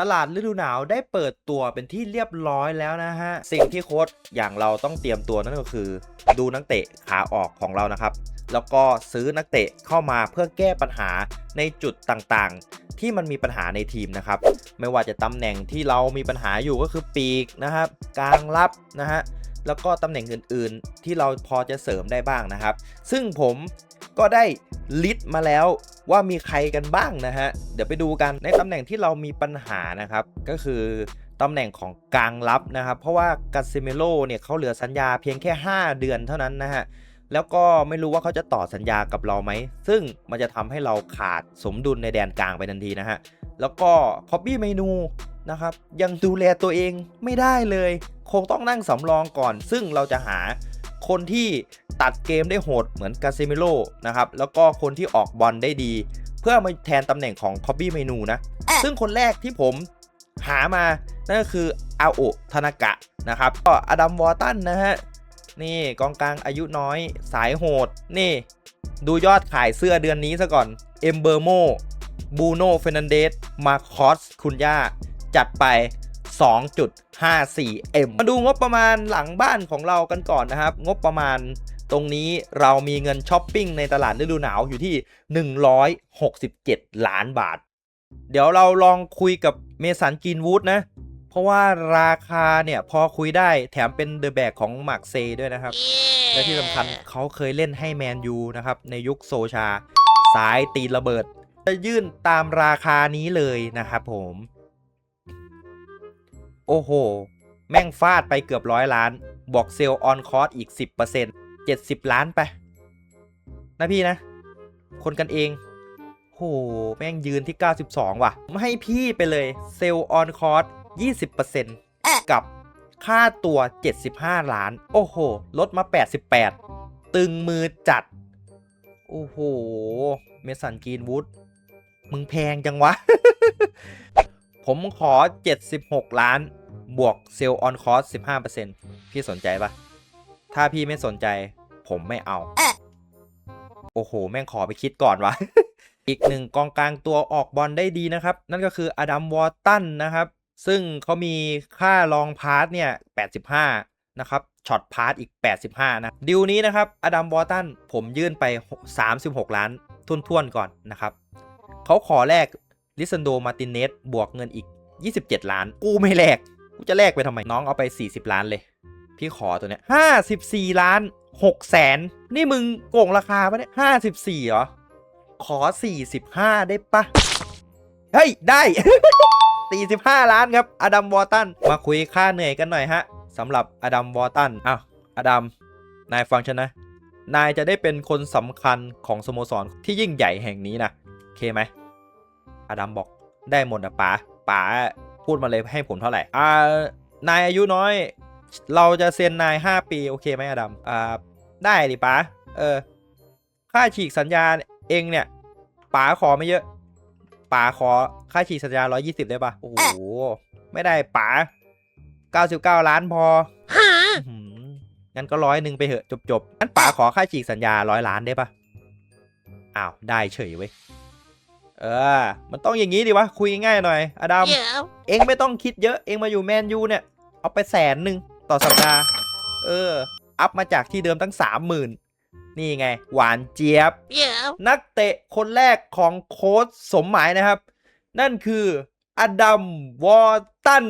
ตลาดฤดูหนาวได้เปิดตัวเป็นที่เรียบร้อยแล้วนะฮะ สิ่งที่โค้ชอย่างเราต้องเตรียมตัวนั่นก็คือ ดูนักเตะขาออกของเรานะครับ แล้วก็ซื้อนักเตะเข้ามาเพื่อแก้ปัญหาในจุดต่างๆ ที่มันมีปัญหาในทีมนะครับ ไม่ว่าจะตำแหน่งที่เรามีปัญหาอยู่ก็คือปีกนะครับกลางรับนะฮะแล้วก็ตำแหน่งอื่น ๆ ที่เราพอจะเสริมได้บ้างนะครับ ซึ่งผม ก็ได้ลิสต์มาแล้วว่ามีใครกันบ้างนะฮะ เดี๋ยวไปดูกันในตำแหน่งที่เรามีปัญหานะครับ ก็คือตำแหน่งของกลางรับนะครับ เพราะว่ากาซิเมโลเนี่ยเขาเหลือสัญญาเพียงแค่ 5 เดือนเท่านั้นนะฮะแล้วก็ไม่รู้ว่าเขาจะต่อสัญญากับเราไหม ซึ่งมันจะทำให้เราขาดสมดุลในแดนกลางไปทันทีนะฮะ แล้วก็คอบบี้เมนูนะครับ ยังดูแลตัวเองไม่ได้เลย คงต้องนั่งสำรองก่อน ซึ่งเราจะหา คนที่ตัดเกมได้โหดเหมือนกาเซมิโลนะครับ แล้วก็คนที่ออกบอลได้ดี เพื่อมาแทนตำแหน่งของคอบบี้เมนูนะ ซึ่งคนแรกที่ผมหามา นั่นก็คืออาโอะธนากะนะครับ ก็อดัมวอร์ตันนะฮะ นี่กองกลางอายุน้อยสายโหด นี่ ดูยอดขายเสื้อเดือนนี้ซะก่อน เอมเบอร์โมบูโนเฟรนันเดสมาคอสคุณย่า จัดไป 2.54M มาดูงบประมาณหลังบ้านของเรากันก่อนนะครับ งบประมาณตรงนี้เรามีเงินช้อปปิ้งในตลาดฤดูหนาวอยู่ที่ 167 ล้านบาท เดี๋ยวเราลองคุยกับเมสันกินวูดนะ เพราะว่าราคาเนี่ยพอคุยได้แถมเป็นเดอะแบกของมาร์กเซด้วยนะครับและที่สำคัญเขาเคยเล่นให้แมนยูนะครับ ในยุคโซชา สายตีระเบิด จะยื่นตามราคานี้เลยนะครับผม โอ้โห แม่งฟาดไปเกือบร้อยล้าน บอกเซลล์ออนคอร์สอีก 10% 70 ล้านไป นะพี่นะ คนกันเองโหแม่งยืนที่ 92 ว่ะไม่ให้พี่ไปเลยเซลล์ออนคอร์ส20%กับค่าตัว 75 ล้าน โอ้โห ลดมา 88 ตึงมือจัด โอ้โห เมสันกีนวูดมึงแพงจังวะ ผมขอ 76 ล้าน บวกเซลล์ออนคอร์ส15%พี่สนใจปะถ้าพี่ไม่สนใจ ผมไม่เอา โอ้โห แม่งขอไปคิดก่อนวะ อีกหนึ่งกองกลางตัวออกบอลได้ดีนะครับ นั่นก็คืออดัมวอร์ตันนะครับ ซึ่งเขามีค่าลองพาร์ทเนี่ย 85 นะครับ ช็อตพาร์ทอีก 85 นะ ดิวนี้นะครับ อดัมวอร์ตันผมยื่นไป 36 ล้านทุนๆก่อนนะครับ เขาขอแลก ลิซันโด มาตินเนสบวกเงินอีก 27 ล้าน กูไม่แลก กูจะแลกไปทำไม น้องเอาไป 40 ล้านเลย พี่ขอตัวเนี้ย54 ล้าน6แสน นี่มึงโกงราคาปะเนี่ย54เหรอ ขอ 45 ได้ปะ เฮ้ย ได้ 45 ล้านครับ อดัมวอร์ตัน มาคุยค่าเหนื่อยกันหน่อยฮะสำหรับอดัมวอร์ตันอ้าวอดัม นายฟังฉันนะ นายจะได้เป็นคนสำคัญของสโมสรที่ยิ่งใหญ่แห่งนี้นะ โอเคไหม อดัมบอกได้หมดนะป๋าป๋าพูดมาเลยให้ผมเท่าไหร่อ่านายอายุน้อย เราจะเซ็นนาย 5 ปีโอเคไหมอดัมอ่าได้ดิป๋าเออค่าฉีกสัญญาเองเนี่ยป๋าขอไม่เยอะป๋าขอค่าฉีกสัญญา 120 ได้ปะโอ้โห ไม่ได้ป๋า99 ล้านพออื้อหืองั้นก็ร้อยหนึ่งไปเถอะจบจบๆงั้นป๋าขอค่าฉีกสัญญาร้อยล้านได้ปะอ้าว ได้เฉยเว้ย เออ มันต้องอย่างนี้ดิวะ คุยง่ายๆหน่อยอดัม เองไม่ต้องคิดเยอะ เองมาอยู่แมนยูเนี่ย เอาไปแสนหนึ่งต่อสัปดาห์ เออ อัพมาจากที่เดิมตั้งสามหมื่นนี่ไง หวานเจี๊ยบ นักเตะคนแรกของโค้ชสมหมายนะครับ นั่นคืออดัม วอร์ตัน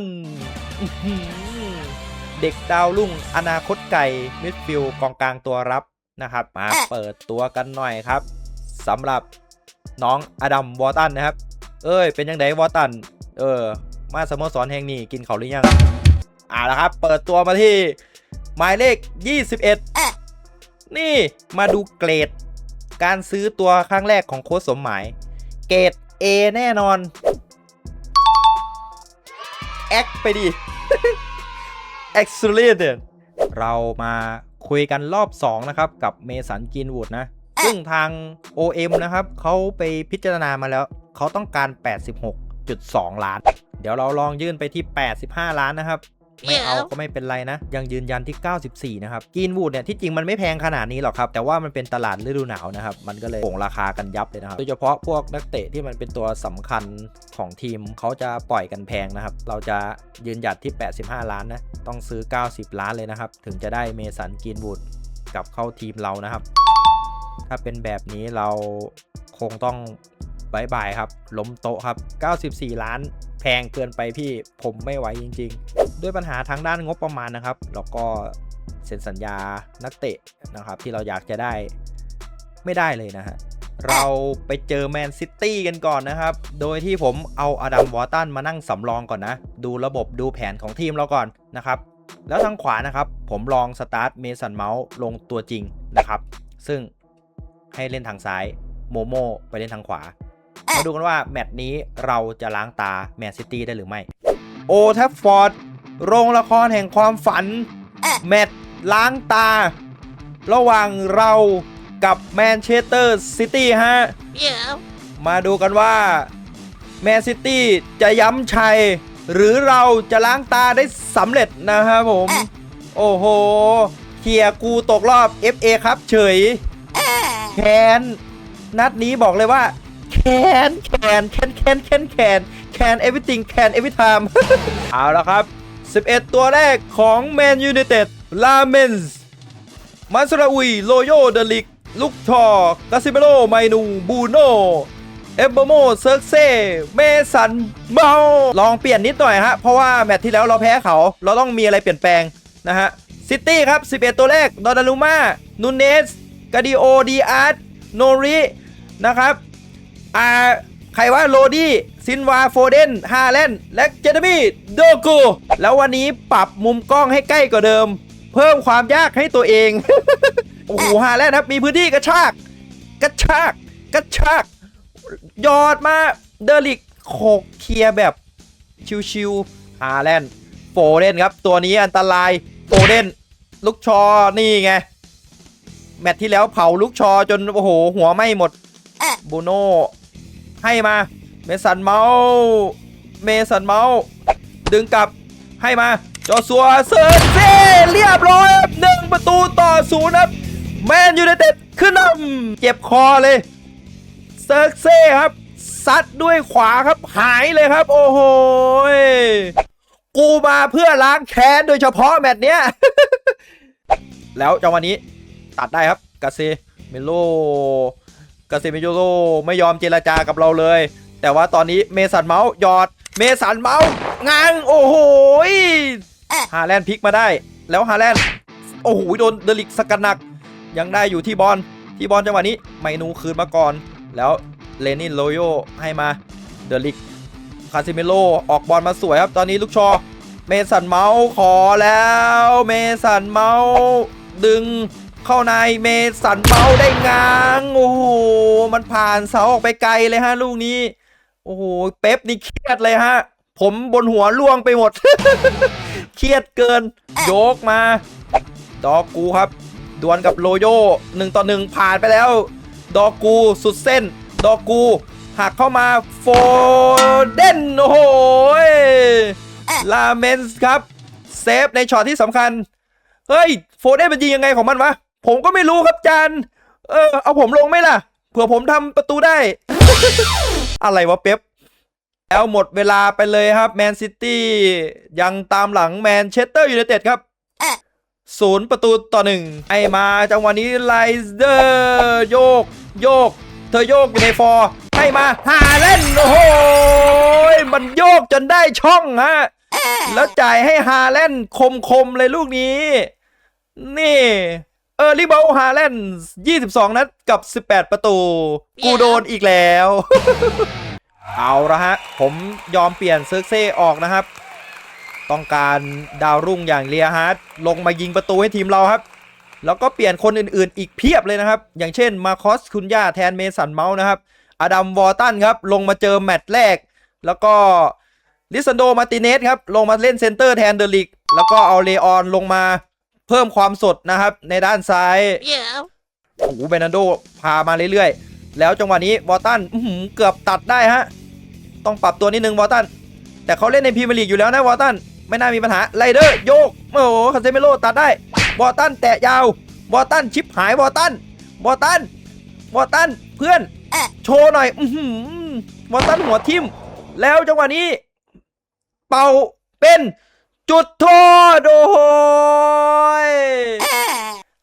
อื้อหือเด็กดาวรุ่งอนาคตไกลมิดฟิลด์กองกลางตัวรับนะครับ มาเปิดตัวกันหน่อยครับสำหรับ น้องอดัมวอตันนะครับ เอ้ย เป็นยังไงวอตัน เออ มาสโมสรแห่งนี้กินเขาหรือยังอ่าแล้วครับ เปิดตัวมาที่หมายเลข 21 นี่มาดูเกรด การซื้อตัวครั้งแรกของโค้ชสมหมาย เกรด A แน่นอน แอคไปดิ Excellent เรามาคุยกันรอบ 2 นะครับ กับเมสันกินวูดนะ ซึ่งทาง OM นะครับเขาไปพิจารณามาแล้ว เขาต้องการ 86.2 ล้าน เดี๋ยวเราลองยื่นไปที่ 85 ล้านนะครับ ไม่เอาก็ไม่เป็นไรนะ ยังยืนยันที่ 94 นะครับกินวูดเนี่ยที่จริงมันไม่แพงขนาดนี้หรอกครับ แต่ว่ามันเป็นตลาดฤดูหนาวนะครับ มันก็เลยโป่งราคากันยับเลยนะครับ โดยเฉพาะพวกนักเตะที่มันเป็นตัวสำคัญของทีมเขาจะปล่อยกันแพงนะครับ เราจะยืนหยัดที่ 85 ล้านนะต้องซื้อ 90 ล้านเลยนะครับ ถึงจะได้เมสันกินวูดกลับเข้าทีมเรานะครับ ถ้าเป็นแบบนี้เราคงต้องบายบายครับ ล้มโต๊ะครับ 94 ล้านแพงเกินไปพี่ผมไม่ไหวจริง ๆ ด้วยปัญหาทางด้านงบประมาณนะครับ แล้วก็เซ็นสัญญานักเตะนะครับ ที่เราอยากจะได้ไม่ได้เลยนะฮะ เราไปเจอแมนซิตี้กันก่อนนะครับ โดยที่ผมเอาอดัมวอตันมานั่งสำรองก่อนนะ ดูระบบดูแผนของทีมเราก่อนนะครับ แล้วทางขวานะครับ ผมลองสตาร์ทเมสันเมาส์ลงตัวจริงนะครับ ซึ่ง ให้เล่นทางซ้าย โมโมไปเล่นทางขวา มาดูกันว่าแมตช์นี้เราจะล้างตาแมนซิตี้ได้หรือไม่ โอแทฟฟอร์ดโรงละครแห่งความฝัน แมตช์ล้างตา ระหว่างเรากับแมนเชสเตอร์ซิตี้ฮะ Yeah. มาดูกันว่าแมนซิตี้จะย้ำชัย หรือเราจะล้างตาได้สำเร็จนะครับผม โอ้โหเคลียร์กูตกรอบ FA ครับเฉย แคนนัดนี้บอกเลยว่า แคนแคนแคนแคนแคนแคนแคน everything แคน every time เอาละครับ 11 ตัวแรกของ Man United ลาเมนส์มัสราอุยโลโยเดลิก ลุกทอกาซิเมโลไมนูบูโนเอเบโมเซิร์กเซ่เมสันเมาลองเปลี่ยนนิดหน่อยฮะ เพราะว่าแมตช์ที่แล้วเราแพ้เขา เราต้องมีอะไรเปลี่ยนแปลงนะฮะ ซิตี้ครับ 11 ตัวแรกดอนาลูมานูเนส กาดิโอดีอาร์ตโนรินะครับอ่าใครว่าโรดี้ซินวาโฟเดนฮาแลนด์และเจเดมี่โดกูแล้ววันนี้ปรับมุมกล้องให้ใกล้กว่าเดิม เพิ่มความยากให้ตัวเอง โอ้โหฮาแลนด์ครับ มีพื้นที่กระชาก กระชาก กระชากยอดมาเดลิกโขกเคลียร์แบบ ชิวๆฮาแลนด์โฟเดนครับ ตัวนี้อันตรายโฟเดนลูกชอนี่ไง แมตช์ที่แล้วเผาลูกชอจนโอ้โหหัวไหม้หมดบูโน่ให้มา เมสันเมาส์เมสันเมาส์ดึงกลับให้มา จอสัวเซิร์ฟเซ่เรียบร้อยครับหนึ่งประตูต่อศูนย์ครับแมนยูไนเต็ดขึ้นนำเจ็บคอเลยเซิร์กเซ่ครับซัดด้วยขวาครับหายเลยครับ โอ้โหยกูมาเพื่อล้างแค้นโดยเฉพาะแมตช์เนี้ย แล้วจังหวะนี้ ตัดได้ครับกาเซเมโลกาเซเมโยโลไม่ยอมเจรจากับเราเลย แต่ว่าตอนนี้เมสันเมาส์หยอด เมสันเมาส์ง้างโอ้โหยฮาแลนด์พลิกมาได้ แล้วฮาแลนด์โอ้โหโดนเดลิกสกัดหนัก ยังได้อยู่ที่บอลที่บอลจังหวะนี้ไมนูคืนมาก่อน แล้วเลนินโลโยให้มาเดลิกคาซิเมโลออกบอลมาสวยครับ ตอนนี้ลูกชอเมสันเมาส์ขอแล้ว เมสันเมาส์ดึง เข้าในเมสันเมาได้ง้างโอ้โหมันผ่านเสาออกไปไกลเลยฮะ ลูกนี้ โอ้โหเป๊ปนี่เครียดเลยฮะ ผมบนหัวล่วงไปหมด เครียดเกิน โยกมาดอกกูครับดวลกับโลโยหนึ่งต่อหนึ่งผ่านไปแล้ว ดอกกูสุดเส้น ดอกกูหักเข้ามาโฟเดนโอ้โหลาเมนส์ครับ เซฟในช็อตที่สำคัญ เฮ้ย โฟเดนมันยิงยังไงของมันวะ ผมก็ไม่รู้ครับจันเออเอาผมลงไหมล่ะ เผื่อผมทำประตูได้ อะไรวะเป๊ปแล้วหมดเวลาไปเลยครับแมนซิตี้ยังตามหลังแมนเชสเตอร์ยูไนเต็ดครับศูนย์ประตูต่อหนึ่งไอมาจังหวะนี้ไลเดอร์โยก โยก เธอโยกอยู่ในฟอร์ให้มาหาเล่น โอ้โหยมันโยกจนได้ช่องฮะแล้วจ่ายให้ฮาแลนด์คมๆเลยลูกนี้ นี่ เออริเบลฮาแลนด์22 นัดกับ 18 ประตู กูโดนอีกแล้ว เอาละฮะ ผมยอมเปลี่ยนเซิร์กเซ่ออกนะครับ ต้องการดาวรุ่งอย่างเลียฮาร์ดลงมายิงประตูให้ทีมเราครับ แล้วก็เปลี่ยนคนอื่นๆ อีกเพียบเลยนะครับ อย่างเช่นมาคอสคุนย่าแทนเมสันเมาส์นะครับ อดัมวอร์ตันครับ ลงมาเจอแมตช์แรก แล้วก็ลิซันโดมาติเนสครับ ลงมาเล่นเซนเตอร์แทนเดลิก แล้วก็เอาเลออนลงมา เพิ่มความสดนะครับในด้านซ้าย Yeah. โอ้โหเบรนันโดพามาเรื่อยๆ แล้วจังหวะนี้วอร์ตันอื้อหือเกือบตัดได้ฮะ ต้องปรับตัวนิดนึงวอร์ตัน แต่เขาเล่นในพรีเมียร์ลีกอยู่แล้วนะวอร์ตัน ไม่น่ามีปัญหาไรเดอร์โยก โอ้โหคาเซเมโลตัดได้บอตันแตะยาวบอตันชิปหายบอตันบอตันบอตันเพื่อนโชว์หน่อย อือหือบอตันหัวทิ่ม แล้วจังหวะนี้ เป่าเป็น จุดโทษโอ้ย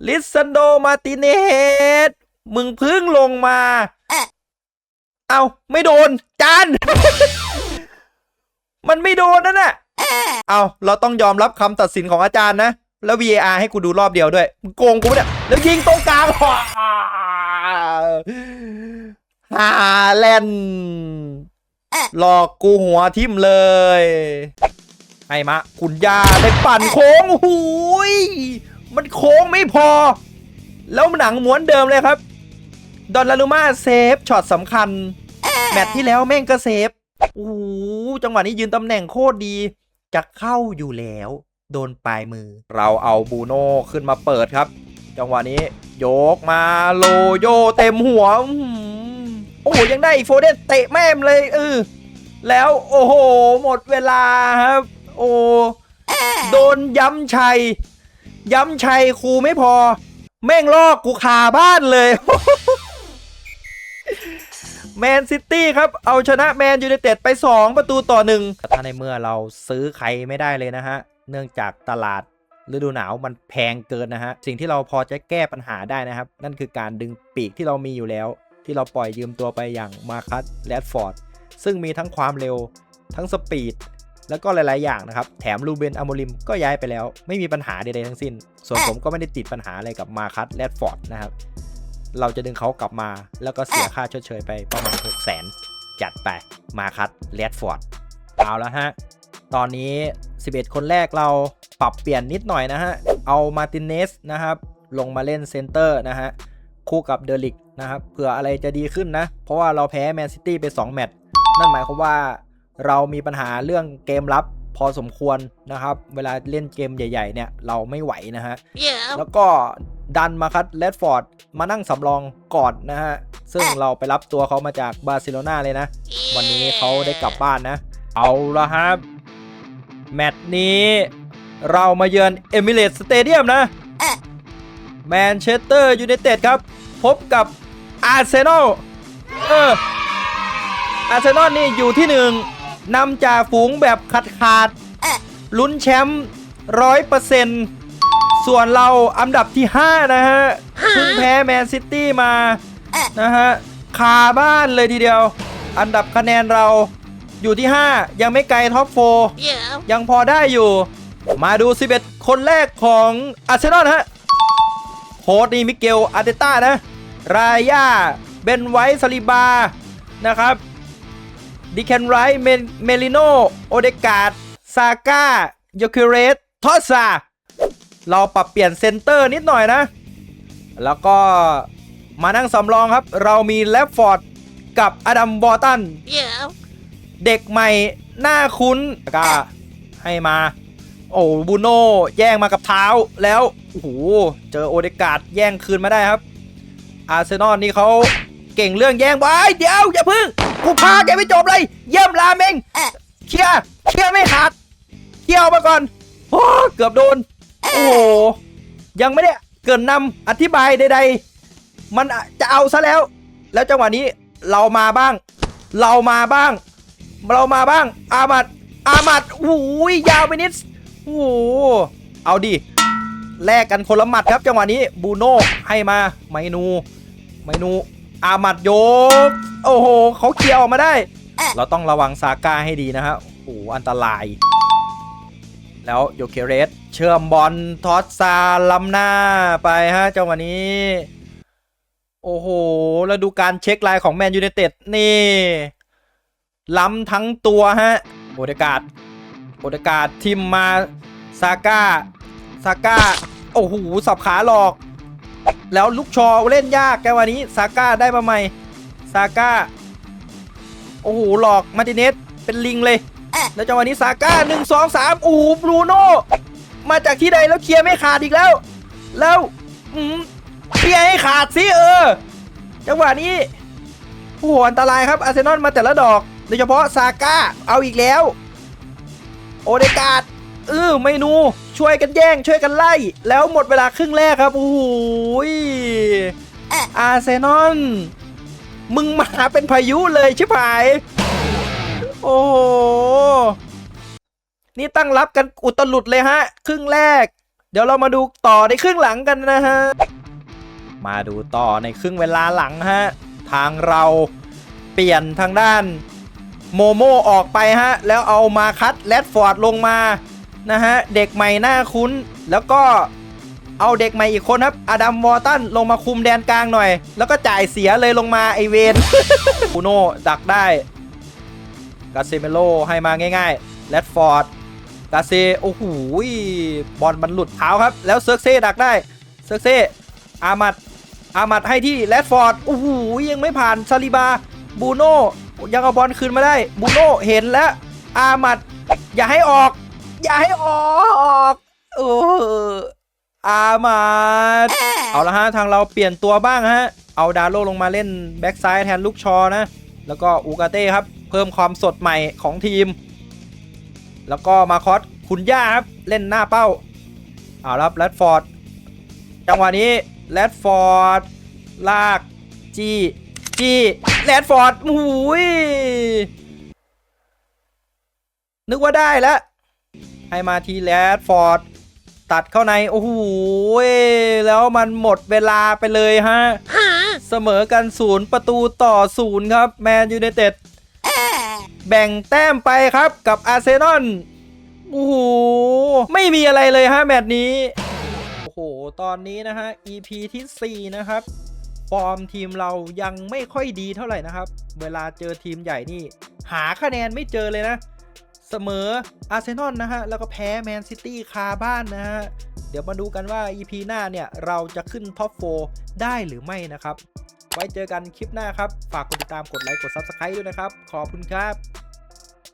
ลิซันโดมาติเนสมึงพึ่งลงมา เอาไม่โดน จาน มันไม่โดนนั่นน่ะ เอาเราต้องยอมรับคำตัดสินของอาจารย์นะ แล้ว VAR ให้กูดูรอบเดียวด้วย โกงกูเนี่ยแล้วยิงตรงกลางฮาแลนหลอกกูหัวทิ่มเลย ไอ้มะคุณยาได้ปั่นโค้งหูยมันโค้งไม่พอ แล้วหนังม้วนเดิมเลยครับ ดอนลาลูมาเซฟช็อตสำคัญ แมตช์ที่แล้วแม่งก็เซฟโอ้โหจังหวะนี้ยืนตำแหน่งโคตรดีจะเข้าอยู่แล้ว โดนปลายมือ เราเอาบูโน่ขึ้นมาเปิดครับ จังหวะนี้โยกมาโลโยเต็มหัวอื้อหือโอ้โหยังได้อีกโฟเดนเตะแม่มเลยเออแล้วโอ้โห หมดเวลาครับ โอ้โดนย้ำชัย ย้ำชัยครูไม่พอ แม่งลอกกูคาบ้านเลย แมนซิตี้ครับ เอาชนะแมนยูไนเต็ดไป 2 ประตูต่อหนึ่งถ้าในเมื่อเราซื้อใครไม่ได้เลยนะฮะ เนื่องจากตลาดฤดูหนาวมันแพงเกินนะฮะ สิ่งที่เราพอจะแก้ปัญหาได้นะครับ นั่นคือการดึงปีกที่เรามีอยู่แล้ว ที่เราปล่อยยืมตัวไปอย่างมาคัสแรดฟอร์ดซึ่งมีทั้งความเร็วทั้งสปีด แล้วก็หลาย ๆ อย่างนะครับ แถมลูเบนอะโมริมก็ย้ายไปแล้ว ไม่มีปัญหาใด ๆ ทั้งสิ้น ส่วนผมก็ไม่ได้ติดปัญหาอะไรกับมาคัสแรดฟอร์ดนะครับ เราจะดึงเขากลับมา แล้วก็เสียค่าชดเชยไปประมาณ6 0 0 0 0 0จัดไปมาคัสแรดฟอร์ดเอาแล้วฮะ ตอนนี้ 11 คนแรกเราปรับเปลี่ยนนิดหน่อยนะฮะ เอามาตินเนสนะครับ ลงมาเล่นเซนเตอร์นะฮะ คู่กับเดลิกนะครับ เผื่ออะไรจะดีขึ้นนะ เพราะว่าเราแพ้แมนซิตี้ไป 2 แมตช์ นั่นหมายความว่า เรามีปัญหาเรื่องเกมรับพอสมควรนะครับ เวลาเล่นเกมใหญ่ ๆ เนี่ยเราไม่ไหวนะฮะแล้วก็ดันมาคัดเลดฟอร์ดมานั่งสำรองก่อนนะฮะ ซึ่งเราไปรับตัวเขามาจากบาร์เซโลนาเลยนะวันนี้เขาได้กลับบ้านนะ เอาละครับ แมตช์นี้เรามาเยือนเอมิเรตสเตเดียมนะแมนเชสเตอร์ยูไนเต็ดครับ พบกับอาร์เซนอลเอออาร์เซนอลนี่อยู่ที่หนึ่ง นำจ่าฝูงแบบขาดขาดๆลุ้นแชมป์ร้อยเปอร์เซ็นต์ส่วนเราอันดับที่ 5 นะฮะเพิ่งแพ้แมนซิตี้มานะฮะคาบ้านเลยทีเดียว อันดับคะแนนเราอยู่ที่ 5 ยังไม่ไกลท็อป4ยังพอได้อยู่ มาดู 11 คนแรกของอาร์เซนอลฮะโค้ดนี่มิเกลอาร์เตต้านะ รายาเบนไวท์ซาลิบานะครับ ดิแคนไรท์เมลิโนโอเดกาดซาก้าโยคิเรสทอสซาเราปรับเปลี่ยนเซนเตอร์นิดหน่อยนะ แล้วก็มานั่งสำรองครับ เรามีแลฟฟอร์ดกับอดัมบอตันเด็กใหม่หน้าคุ้นก็ให้มา โอ้บูโน่แย่งมากับเท้าแล้วโอ้โหเจอโอเดกาดแย่งคืนมาได้ครับ อาร์เซนอลนี่เขาเก่งเรื่องแย่งไว้เดี๋ยวอย่าพึ่ง กูพาแกไม่จบเลย เยี่ยมราเมงเคลียร์เคลียร์ไม่ขาดเคลียร์ออกมาก่อนโอ้เกือบโดน โอ้โหยังไม่ได้เกรินนำอธิบายใดๆ มันจะเอาซะแล้ว แล้วจังหวะนี้เรามาบ้าง เรามาบ้าง เรามาบ้าง อามัดอามัดโอ้ยยาวไปนิดโอ้โหเอาดิแลกกันคนละหมัดครับจังหวะนี้บูโน่ให้มาไมนูไมนู อามัดโยก โอ้โหเขาเคลียร์ออกมาได้ เราต้องระวังซาก้าให้ดีนะฮะโอ้โหอันตราย แล้วโยเคเรสเชื่อมบอลทอสซาล้ำหน้าไปฮะจังหวะนี้ โอ้โหแล้วดูการเช็คไลน์ของแมนยู i นเต็ดนี่ ล้ำทั้งตัวฮะโอเดกาดโอเดกาดทิมมาซาก้าซาก้าโอ้โหสับขาหลอก แล้วลูกชอเล่นยากแกวันนี้ซาก้าได้มาใหม่ซาก้าโอ้โหหลอกมาติเนสเป็นลิงเลย แล้วจังหวะนี้ซาก้าหนึ่งสองสามโอ้โหบรูโน่มาจากที่ใดแล้วเคลียร์ไม่ขาดอีกแล้ว แล้วเคลียร์ให้ขาดสิเออ จังหวะนี้โอ้โหอันตรายครับอาร์เซนอลมาแต่ละดอกโดยเฉพาะซาก้าเอาอีกแล้ว โอเดกาดเออเมนู ช่วยกันแย่งช่วยกันไล่ แล้วหมดเวลาครึ่งแรกครับโอ้โหยอาร์เซนอลมึงมาเป็นพายุเลยชิบหาย โอ้โห นี่ตั้งรับกันอุตลุดเลยฮะ ครึ่งแรก เดี๋ยวเรามาดูต่อในครึ่งหลังกันนะฮะ มาดูต่อในครึ่งเวลาหลังฮะ ทางเราเปลี่ยนทางด้าน โมโมออกไปฮะ แล้วเอามาคัดแรดฟอร์ดลงมา นะฮะ เด็กใหม่หน้าคุ้น แล้วก็เอาเด็กใหม่อีกคนครับ อดัมวอร์ตันลงมาคุมแดนกลางหน่อย แล้วก็จ่ายเสียเลยลงมาไอเวนคูโน่ดักได้กาเซเมโลให้มาง่ายๆแรดฟอร์ดกาเซโอ้โหบอลมันหลุดเท้าครับ แล้วเซิร์กเซ่ดักได้เซิร์กเซ่อามัดอามัดให้ที่แรดฟอร์ดโอ้โหยังไม่ผ่านซาลิบาบูโน่ยังเอาบอลคืนมาได้บูโน่เห็นแล้วอามัดอย่าให้ออก อย่าให้ออกโอ้อามัดเอาละฮะทางเราเปลี่ยนตัวบ้างฮะ เอาดาโลลงมาเล่นแบ็กซ้ายแทนลูกชอนะ แล้วก็อูกาเต้ครับ เพิ่มความสดใหม่ของทีม แล้วก็มาคอสคุณย่าครับ เล่นหน้าเป้า เอาละครับแรดฟอร์ด จังหวะนี้แรดฟอร์ด ลาก จีจีแรดฟอร์ดหูยนึกว่าได้แล้ว ให้มาทีแรดฟอร์ดตัดเข้าใน โอ้โหแล้วมันหมดเวลาไปเลยฮะ เสมอกันศูนย์ประตูต่อศูนย์ครับ แมนยูไนเต็ดแบ่งแต้มไปครับกับอาร์เซนอลโอ้โห ไม่มีอะไรเลยฮะแมตช์นี้ โอ้โห ตอนนี้นะฮะ EP ที่ 4 นะครับ ฟอร์มทีมเรายังไม่ค่อยดีเท่าไหร่นะครับ เวลาเจอทีมใหญ่นี่ หาคะแนนไม่เจอเลยนะ เสมออาร์เซนอลนะฮะ แล้วก็แพ้แมนซิตี้คาบ้านนะฮะ เดี๋ยวมาดูกันว่า EP หน้าเนี่ย เราจะขึ้นท็อป4ได้หรือไม่นะครับ ไว้เจอกันคลิปหน้าครับ ฝากกดติดตามกดไลค์กด Subscribe ด้วยนะครับ ขอบคุณครับ